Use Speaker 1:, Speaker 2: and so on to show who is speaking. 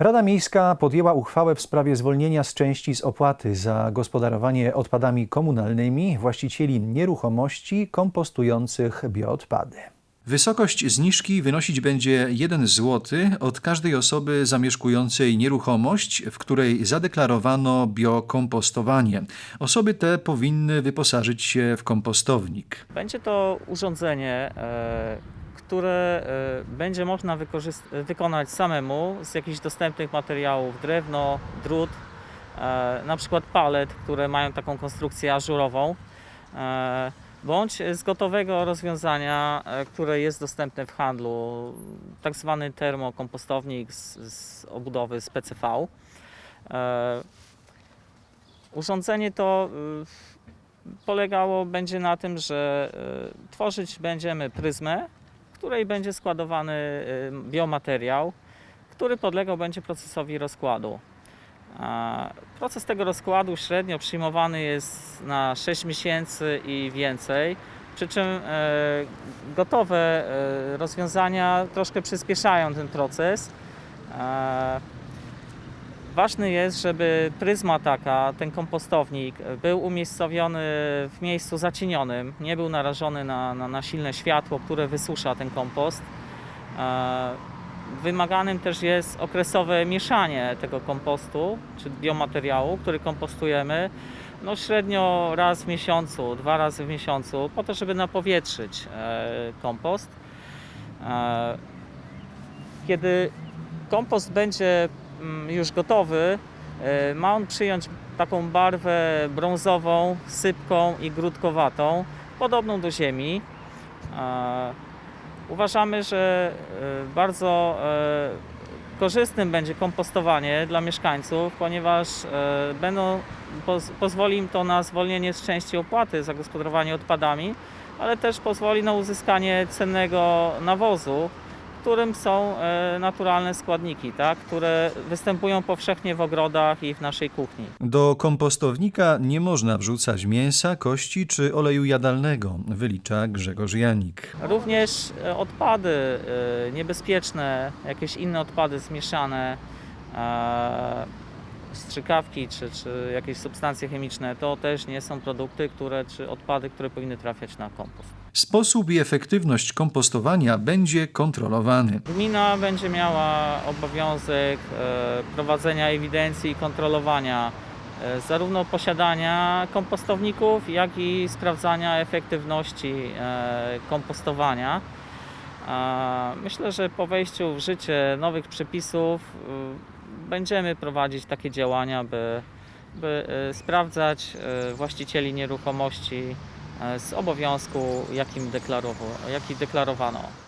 Speaker 1: Rada Miejska podjęła uchwałę w sprawie zwolnienia z części z opłaty za gospodarowanie odpadami komunalnymi właścicieli nieruchomości kompostujących bioodpady. Wysokość zniżki wynosić będzie 1 zł od każdej osoby zamieszkującej nieruchomość, w której zadeklarowano biokompostowanie. Osoby te powinny wyposażyć się w kompostownik.
Speaker 2: Będzie to urządzenie, e, które e, będzie można wykonać samemu z jakichś dostępnych materiałów. Drewno, drut, e, na przykład palet, które mają taką konstrukcję ażurową, e, bądź z gotowego rozwiązania, które jest dostępne w handlu, tak zwany termokompostownik z, z obudowy z PCV. Urządzenie to polegało będzie na tym, że tworzyć będziemy pryzmę, której będzie składowany y, biomateriał, który podlegał będzie procesowi rozkładu. Proces tego rozkładu średnio przyjmowany jest na 6 miesięcy i więcej, przy czym e, gotowe e, rozwiązania troszkę przyspieszają ten proces. Ważne jest, żeby pryzma taka, ten kompostownik, był umiejscowiony w miejscu zacienionym, nie był narażony na, na, na silne światło, które wysusza ten kompost. E, Wymaganym też jest okresowe mieszanie tego kompostu, czy biomateriału, który kompostujemy, no średnio raz w miesiącu, dwa razy w miesiącu, po to, żeby napowietrzyć e, kompost. E, Kiedy kompost będzie już gotowy, e, ma on przyjąć taką barwę brązową, sypką i grudkowatą, podobną do ziemi. E, Uważamy, że e, bardzo korzystnym będzie kompostowanie dla mieszkańców, ponieważ będą, poz, pozwoli im to na zwolnienie z części opłaty za gospodarowanie odpadami, ale też pozwoli na uzyskanie cennego nawozu, którym są e, naturalne składniki, tak, które występują powszechnie w ogrodach i w naszej kuchni.
Speaker 1: Do kompostownika nie można wrzucać mięsa, kości czy oleju jadalnego, wylicza Grzegorz Janik.
Speaker 2: Również e, odpady e, niebezpieczne, jakieś inne odpady zmieszane, strzykawki czy, czy jakieś substancje chemiczne, to też nie są produkty, które, czy odpady, które powinny trafiać na kompost.
Speaker 1: Sposób i efektywność kompostowania będzie kontrolowany.
Speaker 2: Gmina będzie miała obowiązek e, prowadzenia ewidencji i kontrolowania e, zarówno posiadania kompostowników, jak i sprawdzania efektywności e, kompostowania. Myślę, że po wejściu w życie nowych przepisów będziemy prowadzić takie działania, by, by y, sprawdzać y, właścicieli nieruchomości y, z obowiązku, jakim jaki deklarowano.